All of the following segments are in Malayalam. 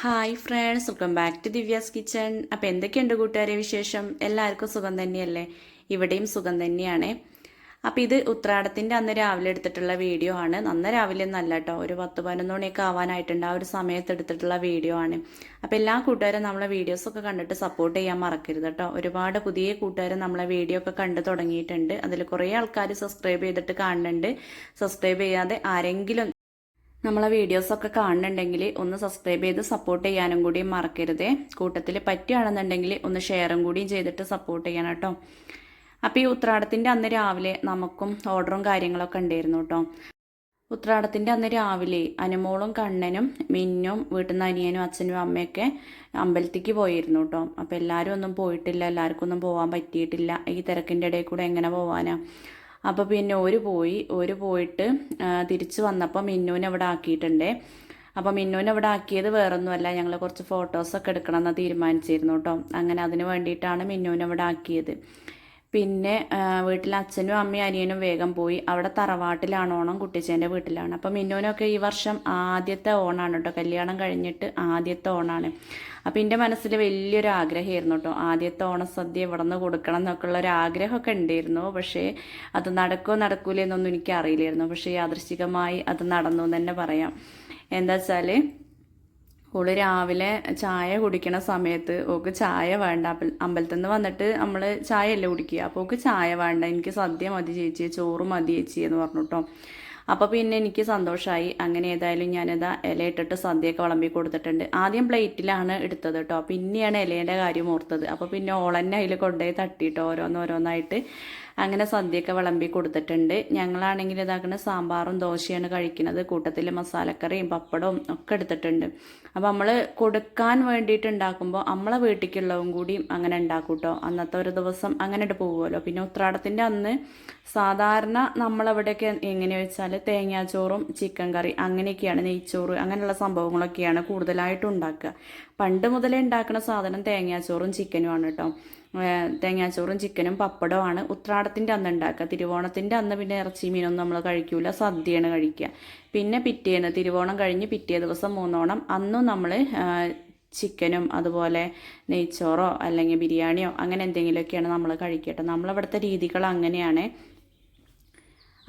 Hi friends welcome back to Divya's kitchen അപ്പോൾ എന്തൊക്കെയുണ്ട് കൂട്ടുകാരെ വിശേഷം? എല്ലാവർക്കും സുഖം തന്നെയല്ലേ? ഇവിടെയും സുഖം തന്നെയാണ്. അപ്പോൾ ഇത് ഉത്രാടത്തിന്റെ അന്ന് രാവിലെ എടുത്തിട്ടുള്ള വീഡിയോ ആണ്. നന്ന രാവിലെ ഒന്നല്ല കേട്ടോ. ഒരു പത്ത് പതിനൊന്ന് മണിയൊക്കെ ആവാനായിട്ടുണ്ട്. ആ ഒരു സമയത്ത് എടുത്തിട്ടുള്ള വീഡിയോ ആണ്. അപ്പോൾ എല്ലാ കൂട്ടുകാരും നമ്മളെ വീഡിയോസൊക്കെ കണ്ടിട്ട് സപ്പോർട്ട് ചെയ്യാൻ മറക്കരുത് കേട്ടോ. ഒരുപാട് പുതിയ കൂട്ടുകാർ നമ്മളെ വീഡിയോ ഒക്കെ കണ്ടു തുടങ്ങിയിട്ടുണ്ട്. അതിൽ കുറേ ആൾക്കാർ സബ്സ്ക്രൈബ് ചെയ്തിട്ട് കാണുന്നുണ്ട്. സബ്സ്ക്രൈബ് ചെയ്യാതെ ആരെങ്കിലും നമ്മളെ വീഡിയോസൊക്കെ കാണുന്നുണ്ടെങ്കിൽ ഒന്ന് സബ്സ്ക്രൈബ് ചെയ്ത് സപ്പോർട്ട് ചെയ്യാനും കൂടി മറക്കരുതേ. കൂട്ടത്തിൽ പറ്റുകയാണെന്നുണ്ടെങ്കിൽ ഒന്ന് ഷെയറും കൂടിയും ചെയ്തിട്ട് സപ്പോർട്ട് ചെയ്യണം കേട്ടോ. അപ്പോൾ ഈ ഉത്രാടത്തിന്റെ അന്ന് രാവിലെ നമുക്കും ഓർഡറും കാര്യങ്ങളൊക്കെ ഉണ്ടായിരുന്നു കേട്ടോ. ഉത്രാടത്തിന്റെ അന്ന് രാവിലെ അനുമോളും കണ്ണനും മിന്നും വീട്ടിൽ നിന്ന് അനിയനും അച്ഛനും അമ്മയൊക്കെ അമ്പലത്തേക്ക് പോയിരുന്നു കേട്ടോ. അപ്പോൾ എല്ലാവരും ഒന്നും പോയിട്ടില്ല എല്ലാവർക്കും ഒന്നും പോകാൻ പറ്റിയിട്ടില്ല. ഈ തിരക്കിന്റെ ഇടയിൽ കൂടെ എങ്ങനെ പോകാനാ അപ്പോൾ പിന്നെ ഒരു പോയി ഒരു പോയിട്ട് തിരിച്ച് വന്നപ്പോൾ മിന്നുവിനെ അവിടെ ആക്കിയിട്ടുണ്ടേ. അപ്പോൾ മിന്നുവിനെ അവിടെ ആക്കിയത് വേറൊന്നുമല്ല ഞങ്ങൾ കുറച്ച് ഫോട്ടോസൊക്കെ എടുക്കണം എന്ന് തീരുമാനിച്ചിരുന്നു കേട്ടോ അങ്ങനെ അതിന് വേണ്ടിയിട്ടാണ് മിന്നുവിനെ അവിടെ ആക്കിയത്. പിന്നെ വീട്ടിൽ അച്ഛനും അമ്മയും അനിയനും വേഗം പോയി. അവിടെ തറവാട്ടിലാണ് ഓണം കുട്ടിച്ചേന്റെ വീട്ടിലാണ്. അപ്പം മിന്നുവിനൊക്കെ ഈ വർഷം ആദ്യത്തെ ഓണാണ് കേട്ടോ. കല്യാണം കഴിഞ്ഞിട്ട് ആദ്യത്തെ ഓണാണ്. അപ്പം എന്റെ മനസ്സിൽ വലിയൊരു ആഗ്രഹമായിരുന്നു കേട്ടോ. ആദ്യത്തെ ഓണസദ്യ ഇവിടെ നിന്ന് കൊടുക്കണം എന്നൊക്കെ ഉള്ളൊരു ആഗ്രഹമൊക്കെ ഉണ്ടായിരുന്നു. പക്ഷേ അത് നടക്കുമോ നടക്കൂലെന്നൊന്നും എനിക്ക് അറിയില്ലായിരുന്നു പക്ഷേ യാദൃശികമായി അത് നടന്നു എന്ന് തന്നെ പറയാം. എന്താ വെച്ചാൽ ഓൾ രാവിലെ ചായ കുടിക്കണ സമയത്ത് ഓക്ക് ചായ വേണ്ട. അമ്പലത്തിൽ നിന്ന് വന്നിട്ട് നമ്മൾ ചായ അല്ലേ കുടിക്കുക അപ്പോൾ ഓക്ക് ചായ വേണ്ട. എനിക്ക് സദ്യ മതി ചേച്ചി ചോറ് മതി ചേച്ചി എന്ന് പറഞ്ഞു കേട്ടോ അപ്പോൾ പിന്നെ എനിക്ക് സന്തോഷമായി അങ്ങനെ ഏതായാലും ഞാനിതാ ഇല ഇട്ടിട്ട് സദ്യയൊക്കെ വിളമ്പി കൊടുത്തിട്ടുണ്ട്. ആദ്യം പ്ലേറ്റിലാണ് എടുത്തത് കേട്ടോ. പിന്നെയാണ് ഇലേന്റെ കാര്യം ഓർത്തത്. അപ്പോൾ പിന്നെ ഓളന്നെ അതിൽ കൊണ്ടുപോയി തട്ടിയിട്ട് ഓരോന്നോരോന്നായിട്ട് അങ്ങനെ സദ്യയൊക്കെ വിളമ്പി കൊടുത്തിട്ടുണ്ട്. ഞങ്ങളാണെങ്കിൽ ഇതാക്കുന്ന സാമ്പാറും ദോശയാണ് കഴിക്കുന്നത്. കൂട്ടത്തിൽ മസാലക്കറിയും പപ്പടവും ഒക്കെ എടുത്തിട്ടുണ്ട്. അപ്പോൾ നമ്മൾ കൊടുക്കാൻ വേണ്ടിയിട്ട് ഉണ്ടാക്കുമ്പോൾ നമ്മളെ വീട്ടിലേക്കുള്ളതും കൂടി അങ്ങനെ ഉണ്ടാക്കും കേട്ടോ. അന്നത്തെ ഒരു ദിവസം അങ്ങനെ പോകുമല്ലോ പിന്നെ ഉത്രാടത്തിന്റെ അന്ന് സാധാരണ നമ്മളവിടെയൊക്കെ എങ്ങനെയാ വെച്ചാൽ തേങ്ങാച്ചോറും ചിക്കൻ കറി അങ്ങനെയൊക്കെയാണ് നെയ്ച്ചോറ് അങ്ങനെയുള്ള സംഭവങ്ങളൊക്കെയാണ് കൂടുതലായിട്ടും ഉണ്ടാക്കുക പണ്ട് മുതലേ ഉണ്ടാക്കുന്ന സാധനം തേങ്ങാച്ചോറും ചിക്കനുമാണ് കേട്ടോ. തേങ്ങാച്ചോറും ചിക്കനും പപ്പടമാണ് ഉത്രാടത്തിന്റെ അന്ന് ഉണ്ടാക്കുക. തിരുവോണത്തിന്റെ അന്ന് പിന്നെ ഇറച്ചി മീനൊന്നും നമ്മൾ കഴിക്കൂല. സദ്യയാണ് കഴിക്കുക. പിന്നെ പിറ്റേന്ന് തിരുവോണം കഴിഞ്ഞ് പിറ്റേ ദിവസം മൂന്നോണം അന്നും നമ്മൾ ചിക്കനും അതുപോലെ നെയ്ച്ചോറോ അല്ലെങ്കിൽ ബിരിയാണിയോ അങ്ങനെ എന്തെങ്കിലുമൊക്കെയാണ് നമ്മൾ കഴിക്കട്ടെ നമ്മളവിടുത്തെ രീതികൾ അങ്ങനെയാണ്.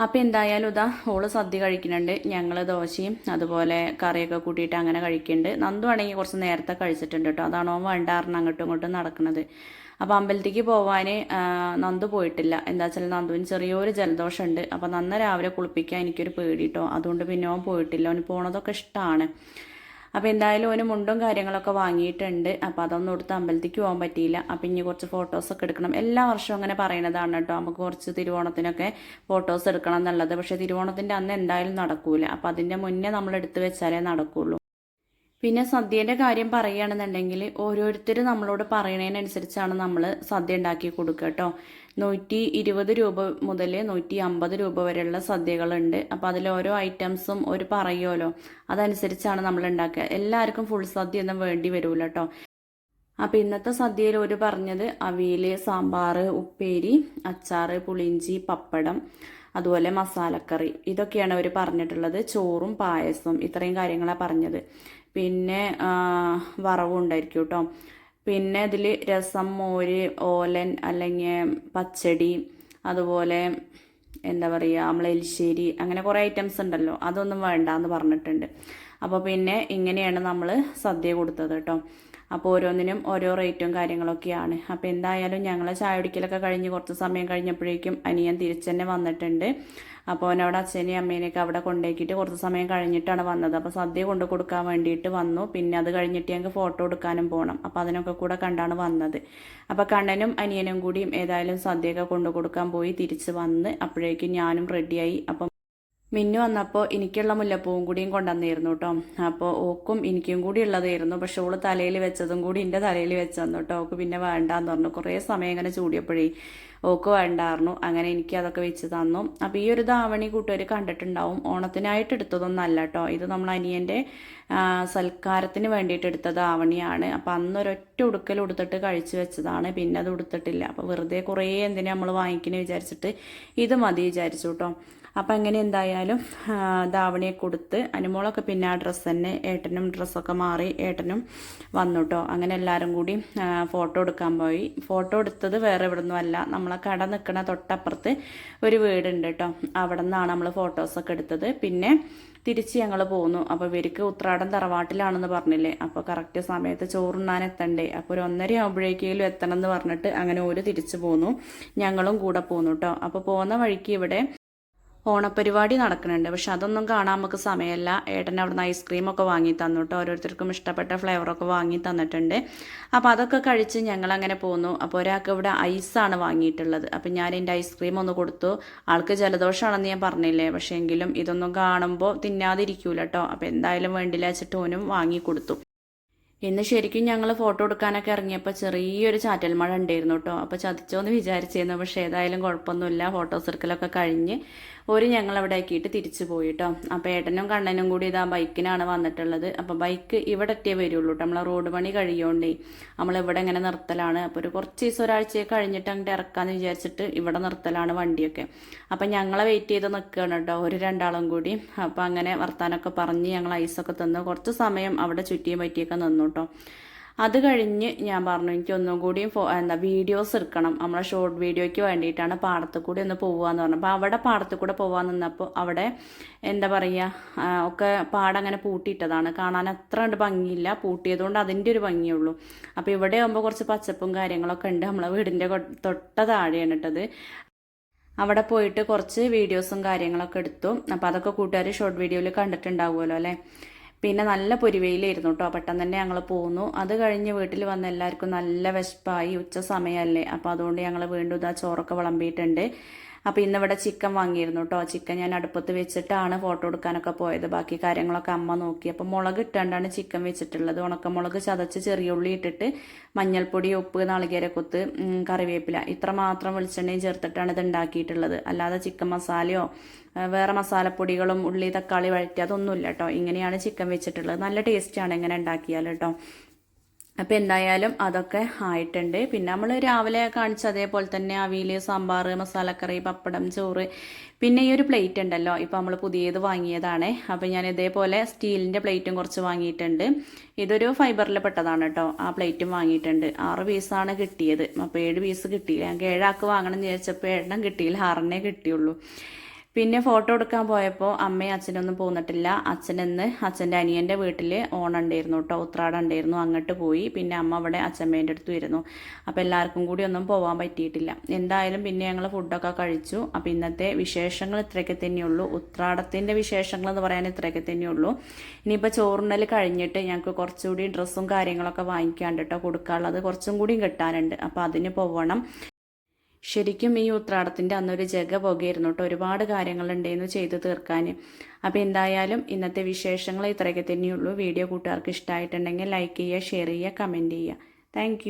അപ്പോൾ എന്തായാലും ഇതാ ഓൾ സദ്യ കഴിക്കുന്നുണ്ട് ഞങ്ങൾ ദോശയും അതുപോലെ കറിയൊക്കെ കൂട്ടിയിട്ട് അങ്ങനെ കഴിക്കുന്നുണ്ട്. നന്ദു ആണെങ്കിൽ കുറച്ച് നേരത്തെ കഴിച്ചിട്ടുണ്ട് കേട്ടോ. അതാണോ വേണ്ടാറിന് അങ്ങോട്ടും ഇങ്ങോട്ടും നടക്കുന്നത്. അപ്പോൾ അമ്പലത്തേക്ക് പോവാൻ നന്ദു പോയിട്ടില്ല. എന്താ വെച്ചാൽ നന്ദുവിന് ചെറിയൊരു ജലദോഷമുണ്ട്. അപ്പോൾ നന്ന രാവിലെ കുളിപ്പിക്കാൻ എനിക്കൊരു പേടി കേട്ടോ. അതുകൊണ്ട് പിന്നെ ഓൻ പോയിട്ടില്ല. അവന് പോണതൊക്കെ ഇഷ്ടമാണ് അപ്പോൾ എന്തായാലും ഓന് മുണ്ടും കാര്യങ്ങളൊക്കെ വാങ്ങിയിട്ടുണ്ട്. അപ്പോൾ അതൊന്നും കൊടുത്ത് അമ്പലത്തിക്ക് പോകാൻ പറ്റിയില്ല. അപ്പോൾ ഇനി കുറച്ച് ഫോട്ടോസൊക്കെ എടുക്കണം. എല്ലാ വർഷവും അങ്ങനെ പറയണതാണ് കേട്ടോ. നമുക്ക് കുറച്ച് തിരുവോണത്തിനൊക്കെ ഫോട്ടോസ് എടുക്കണം എന്നുള്ളത്. പക്ഷേ തിരുവോണത്തിന്റെ അന്ന് എന്തായാലും നടക്കൂല. അപ്പോൾ അതിന്റെ മുന്നേ നമ്മൾ എടുത്തു വെച്ചാലേ നടക്കുള്ളൂ. പിന്നെ സദ്യന്റെ കാര്യം പറയുകയാണെന്നുണ്ടെങ്കിൽ ഓരോരുത്തർ നമ്മളോട് പറയണതിനനുസരിച്ചാണ് നമ്മൾ സദ്യ ഉണ്ടാക്കി കൊടുക്കുക കേട്ടോ. നൂറ്റി ഇരുപത് രൂപ മുതൽ നൂറ്റി അമ്പത് രൂപ വരെയുള്ള സദ്യകളുണ്ട്. അപ്പോൾ അതിൽ ഓരോ ഐറ്റംസും ഒരു പറയുമല്ലോ അതനുസരിച്ചാണ് നമ്മൾ ഉണ്ടാക്കുക. എല്ലാവർക്കും ഫുൾ സദ്യ ഒന്നും വേണ്ടി വരില്ല കേട്ടോ അപ്പോൾ ഇന്നത്തെ സദ്യയിൽ ഒരു പറഞ്ഞത് അവിയൽ സാമ്പാർ ഉപ്പേരി അച്ചാർ പുളിഞ്ചി പപ്പടം അതുപോലെ മസാലക്കറി. ഇതൊക്കെയാണ് അവർ പറഞ്ഞിട്ടുള്ളത്. ചോറും പായസവും ഇത്രയും കാര്യങ്ങളാണ് പറഞ്ഞത്. പിന്നെ വറവും ഉണ്ടായിരിക്കും കേട്ടോ പിന്നെ ഇതിൽ രസം മോര് ഓലൻ അല്ലെങ്കിൽ പച്ചടി അതുപോലെ എന്താ പറയുക നമ്മൾ എലിശ്ശേരി അങ്ങനെ കുറേ ഐറ്റംസ് ഉണ്ടല്ലോ അതൊന്നും വേണ്ട എന്ന് പറഞ്ഞിട്ടുണ്ട്. അപ്പോൾ പിന്നെ ഇങ്ങനെയാണ് നമ്മൾ സദ്യ കൊടുത്തത് കേട്ടോ അപ്പോൾ ഓരോന്നിനും ഓരോ റേറ്റും കാര്യങ്ങളൊക്കെയാണ്. അപ്പോൾ എന്തായാലും ഞങ്ങൾ ചായ കുടിക്കലൊക്കെ കഴിഞ്ഞ് കുറച്ച് സമയം കഴിഞ്ഞപ്പോഴേക്കും അനിയൻ തിരിച്ചു തന്നെ വന്നിട്ടുണ്ട്. അപ്പോൾ അവനവിടെ അച്ഛനെയും അമ്മേനെയൊക്കെ അവിടെ കൊണ്ടേക്കിട്ട് കുറച്ച് സമയം കഴിഞ്ഞിട്ടാണ് വന്നത്. അപ്പോൾ സദ്യ കൊണ്ടു കൊടുക്കാൻ വേണ്ടിയിട്ട് വന്നു. പിന്നെ അത് കഴിഞ്ഞിട്ട് ഞങ്ങൾക്ക് ഫോട്ടോ എടുക്കാനും പോകണം അപ്പോൾ അതിനൊക്കെ കൂടെ കണ്ടാണ് വന്നത്. അപ്പോൾ കണ്ണനും അനിയനും കൂടിയും ഏതായാലും സദ്യയൊക്കെ കൊണ്ടു കൊടുക്കാൻ പോയി തിരിച്ച് വന്ന് അപ്പോഴേക്കും ഞാനും റെഡിയായി അപ്പം മിന്നു വന്നപ്പോൾ എനിക്കുള്ള മുല്ലപ്പൂവും കൂടിയും കൊണ്ടുവന്നിരുന്നു കേട്ടോ അപ്പോൾ ഓക്കും എനിക്കും കൂടി ഉള്ളതായിരുന്നു. പക്ഷെ ഓൾ തലയിൽ വെച്ചതും കൂടി എന്റെ തലയിൽ വെച്ചെന്നു കേട്ടോ ഓക്ക് പിന്നെ വേണ്ടാന്ന് പറഞ്ഞു. കുറേ സമയം ഇങ്ങനെ ചൂടിയപ്പോഴേ ഓക്ക് വേണ്ടായിരുന്നു അങ്ങനെ എനിക്ക് അതൊക്കെ വെച്ച് തന്നു. അപ്പോൾ ഈ ഒരു ധാവണി കൂട്ടുകാർ കണ്ടിട്ടുണ്ടാവും. ഓണത്തിനായിട്ട് എടുത്തതൊന്നും അല്ല കേട്ടോ ഇത് നമ്മൾ അനിയന്റെ സൽക്കാരത്തിന് വേണ്ടിയിട്ട് എടുത്ത ധാവണിയാണ്. അപ്പോൾ അന്നൊരൊറ്റ ഉടുക്കൽ ഉടുത്തിട്ട് കഴിച്ചു വെച്ചതാണ്. പിന്നെ അത് ഉടുത്തിട്ടില്ല. അപ്പോൾ വെറുതെ കുറേ എന്തിനാ നമ്മൾ വാങ്ങിക്കണേ വിചാരിച്ചിട്ട് ഇത് മതി വിചാരിച്ചു കേട്ടോ അപ്പം അങ്ങനെ എന്തായാലും ധാവണിയെ കൊടുത്ത് അനുമോളൊക്കെ പിന്നെ ആ ഡ്രസ്സ് തന്നെ ഏട്ടനും ഡ്രസ്സൊക്കെ മാറി ഏട്ടനും വന്നു കേട്ടോ അങ്ങനെ എല്ലാവരും കൂടി ഫോട്ടോ എടുക്കാൻ പോയി. ഫോട്ടോ എടുത്തത് വേറെ ഇവിടെ അല്ല. നമ്മളെ കട നിൽക്കുന്ന തൊട്ടപ്പുറത്ത് ഒരു വീടുണ്ട് കേട്ടോ അവിടെ നിന്നാണ് നമ്മൾ ഫോട്ടോസൊക്കെ എടുത്തത്. പിന്നെ തിരിച്ച് ഞങ്ങൾ പോന്നു. അപ്പോൾ ഇവർക്ക് ഉത്രാടം തറവാട്ടിലാണെന്ന് പറഞ്ഞില്ലേ? അപ്പോൾ കറക്റ്റ് സമയത്ത് ചോറുണ്ണാൻ എത്തണ്ടേ? അപ്പോൾ ഒരു ഒന്നര ആകുമ്പോഴേക്കെങ്കിലും എത്തണം എന്ന് പറഞ്ഞിട്ട് അങ്ങനെ ഓര് തിരിച്ചു പോന്നു. ഞങ്ങളും കൂടെ പോന്നു കേട്ടോ അപ്പോൾ പോകുന്ന വഴിക്ക് ഇവിടെ ഓണപ്പരിപാടി നടക്കുന്നുണ്ട്. പക്ഷെ അതൊന്നും കാണാൻ നമുക്ക് സമയമല്ല. ഏട്ടൻ അവിടുന്ന് ഐസ്ക്രീമൊക്കെ വാങ്ങി തന്നു കേട്ടോ ഓരോരുത്തർക്കും ഇഷ്ടപ്പെട്ട ഫ്ലേവറൊക്കെ വാങ്ങി തന്നിട്ടുണ്ട്. അപ്പോൾ അതൊക്കെ കഴിച്ച് ഞങ്ങൾ അങ്ങനെ പോന്നു. അപ്പോൾ ഒരാൾക്ക് ഇവിടെ ഐസാണ് വാങ്ങിയിട്ടുള്ളത്. അപ്പോൾ ഞാൻ എന്റെ ഐസ്ക്രീം ഒന്ന് കൊടുത്തു. ആൾക്ക് ജലദോഷമാണെന്ന് ഞാൻ പറഞ്ഞില്ലേ? പക്ഷേ എങ്കിലും ഇതൊന്നും കാണുമ്പോൾ തിന്നാതിരിക്കൂല കേട്ടോ അപ്പോൾ എന്തായാലും വേണ്ടില്ല വെച്ചിട്ട് ഓനും വാങ്ങി കൊടുത്തു. ഇന്ന് ശരിക്കും ഞങ്ങൾ ഫോട്ടോ എടുക്കാനൊക്കെ ഇറങ്ങിയപ്പോൾ ചെറിയൊരു ചാറ്റൽ മഴ ഉണ്ടായിരുന്നു കേട്ടോ അപ്പോൾ ചതിച്ചോ എന്ന് വിചാരിച്ചിരുന്നു. പക്ഷേ ഏതായാലും കുഴപ്പമൊന്നുമില്ല. ഫോട്ടോസ് എടുക്കലൊക്കെ കഴിഞ്ഞ്. ഒരു ഞങ്ങൾ അവിടെ ആക്കിയിട്ട് തിരിച്ചു പോയിട്ടോ. അപ്പൊ ഏട്ടനും കണ്ണനും കൂടി ഇതാ ബൈക്കിനാണ് വന്നിട്ടുള്ളത്. അപ്പോൾ ബൈക്ക് ഇവിടെ എത്തിയേ വരുള്ളൂ കേട്ടോ നമ്മളെ റോഡ് പണി കഴിയോണ്ടേ നമ്മളിവിടെ ഇങ്ങനെ നിർത്തലാണ്. അപ്പോൾ ഒരു കുറച്ച് ദിവസം ഒരാഴ്ച കഴിഞ്ഞിട്ട് അങ്ങോട്ട് ഇറക്കാന്ന് വിചാരിച്ചിട്ട് ഇവിടെ നിർത്തലാണ് വണ്ടിയൊക്കെ. അപ്പോൾ ഞങ്ങളെ വെയിറ്റ് ചെയ്ത് നിൽക്കുകയാണ് കേട്ടോ ഒരു രണ്ടാളും കൂടി. അപ്പോൾ അങ്ങനെ വർത്താനൊക്കെ പറഞ്ഞ് ഞങ്ങൾ ഐസൊക്കെ തന്നു കുറച്ച് സമയം അവിടെ ചുറ്റിയും പറ്റിയൊക്കെ നിന്നു കേട്ടോ അത് കഴിഞ്ഞ് ഞാൻ പറഞ്ഞു എനിക്ക് ഒന്നും കൂടി എന്താ വീഡിയോസ് എടുക്കണം. നമ്മളെ ഷോർട്ട് വീഡിയോയ്ക്ക് വേണ്ടിയിട്ടാണ് പാടത്ത് കൂടി ഒന്ന് പോവാന്ന് പറഞ്ഞു. അപ്പോൾ അവിടെ പാടത്ത് കൂടെ പോകാൻ നിന്നപ്പോൾ അവിടെ എന്താ പറയുക ഒക്കെ പാടങ്ങനെ പൂട്ടിയിട്ടതാണ്. കാണാൻ അത്ര കണ്ട് ഭംഗിയില്ല. പൂട്ടിയതുകൊണ്ട് അതിന്റെ ഒരു ഭംഗിയുള്ളൂ അപ്പോൾ ഇവിടെ ആകുമ്പോൾ കുറച്ച് പച്ചപ്പും കാര്യങ്ങളൊക്കെ ഉണ്ട്. നമ്മളെ വീടിന്റെ തൊട്ട താഴെയാണ് ഇട്ടത്. അവിടെ പോയിട്ട് കുറച്ച് വീഡിയോസും കാര്യങ്ങളൊക്കെ എടുത്തു. അപ്പോൾ അതൊക്കെ കൂട്ടുകാർ ഷോർട്ട് വീഡിയോയിൽ കണ്ടിട്ടുണ്ടാവുമല്ലോ അല്ലേ? പിന്നെ നല്ല പൊരിവെയിലായിരുന്നു കേട്ടോ പെട്ടെന്ന് തന്നെ ഞങ്ങൾ പോന്നു. അത് കഴിഞ്ഞ് വീട്ടിൽ വന്ന എല്ലാവർക്കും നല്ല വിശപ്പായി. ഉച്ച സമയമല്ലേ അപ്പോൾ അതുകൊണ്ട് ഞങ്ങൾ വീണ്ടും ഇതാ ചോറൊക്കെ വിളമ്പിയിട്ടുണ്ട്. അപ്പോൾ ഇന്നിവിടെ ചിക്കൻ വാങ്ങിയിരുന്നു കേട്ടോ ചിക്കൻ ഞാൻ അടുപ്പത്ത് വെച്ചിട്ടാണ് ഫോട്ടോ എടുക്കാനൊക്കെ പോയത്. ബാക്കി കാര്യങ്ങളൊക്കെ അമ്മ നോക്കി. അപ്പോൾ മുളക് ഇട്ടാണ്ടാണ് ചിക്കൻ വെച്ചിട്ടുള്ളത്. ഉണക്കമുളക് ചതച്ച് ചെറിയ ഉള്ളി ഇട്ടിട്ട് മഞ്ഞൾപ്പൊടി ഉപ്പ് നാളികേരക്കൊത്ത് കൊത്ത് കറിവേപ്പില ഇത്ര മാത്രം വെളിച്ചെണ്ണയും ചേർത്തിട്ടാണ് ഇത് ഉണ്ടാക്കിയിട്ടുള്ളത്. അല്ലാതെ ചിക്കൻ മസാലയോ വേറെ മസാലപ്പൊടികളും ഉള്ളി തക്കാളി വഴറ്റി അതൊന്നുമില്ല കേട്ടോ ഇങ്ങനെയാണ് ചിക്കൻ വെച്ചിട്ടുള്ളത്. നല്ല ടേസ്റ്റാണ് ഇങ്ങനെ ഉണ്ടാക്കിയാൽ കേട്ടോ അപ്പോൾ എന്തായാലും അതൊക്കെ ആയിട്ടുണ്ട്. പിന്നെ നമ്മൾ രാവിലെ കാണിച്ച അതേപോലെ തന്നെ അവിയൽ സാമ്പാർ മസാലക്കറി പപ്പടം ചോറ്. പിന്നെ ഈ ഒരു പ്ലേറ്റ് ഉണ്ടല്ലോ ഇപ്പോൾ നമ്മൾ പുതിയത് വാങ്ങിയതാണ്. അപ്പോൾ ഞാൻ ഇതേപോലെ സ്റ്റീലിന്റെ പ്ലേറ്റും കുറച്ച് വാങ്ങിയിട്ടുണ്ട്. ഇതൊരു ഫൈബറിൽ പെട്ടതാണ് കേട്ടോ. ആ പ്ലേറ്റും വാങ്ങിയിട്ടുണ്ട്. ആറ് പീസാണ് കിട്ടിയത്. അപ്പോൾ ഏഴ് പീസ് കിട്ടിയില്ല. ഞങ്ങൾക്ക് ഏഴാൾക്ക് വാങ്ങണം എന്ന് വിചാരിച്ചപ്പോൾ എണ്ണം കിട്ടിയില്ല. ആറെണ്ണേ കിട്ടിയുള്ളൂ. പിന്നെ ഫോട്ടോ എടുക്കാൻ പോയപ്പോൾ അമ്മയും അച്ഛനൊന്നും പോന്നിട്ടില്ല. അച്ഛനെന്ന് അച്ഛന്റെ അനിയന്റെ വീട്ടിൽ ഓണുണ്ടായിരുന്നു കേട്ടോ. ഉത്രാടം ഉണ്ടായിരുന്നു. അങ്ങോട്ട് പോയി. പിന്നെ അമ്മ അവിടെ അച്ഛമ്മേന്റെ അടുത്തും വരുന്നു. അപ്പോൾ എല്ലാവർക്കും കൂടി ഒന്നും പോകാൻ പറ്റിയിട്ടില്ല. എന്തായാലും പിന്നെ ഞങ്ങൾ ഫുഡൊക്കെ കഴിച്ചു. അപ്പോൾ ഇന്നത്തെ വിശേഷങ്ങൾ ഇത്രയൊക്കെ തന്നെയുള്ളൂ. ഉത്രാടത്തിന്റെ വിശേഷങ്ങൾ എന്ന് പറയാൻ ഇത്രയൊക്കെ തന്നെയുള്ളൂ. ഇനിയിപ്പോൾ ചോറുണ്ണൽ കഴിഞ്ഞിട്ട് ഞങ്ങൾക്ക് കുറച്ചുകൂടി ഡ്രസ്സും കാര്യങ്ങളൊക്കെ വാങ്ങിക്കാണ്ട് കേട്ടോ കൊടുക്കാനുള്ളത്. കുറച്ചും കൂടിയും കിട്ടാനുണ്ട്. അപ്പോൾ അതിന് പോവണം. ശരിക്കും ഈ ഉത്രാടത്തിന്റെ അന്നൊരു ജഗ പുകയായിരുന്നു കേട്ടോ. ഒരുപാട് കാര്യങ്ങളുണ്ടെന്ന് ചെയ്തു തീർക്കാൻ അപ്പോൾ എന്തായാലും ഇന്നത്തെ വിശേഷങ്ങൾ ഇത്രയൊക്കെ തന്നെയുള്ളൂ. വീഡിയോ കൂട്ടുകാർക്ക് ഇഷ്ടമായിട്ടുണ്ടെങ്കിൽ ലൈക്ക് ചെയ്യുക ഷെയർ ചെയ്യുക കമന്റ് ചെയ്യുക. താങ്ക്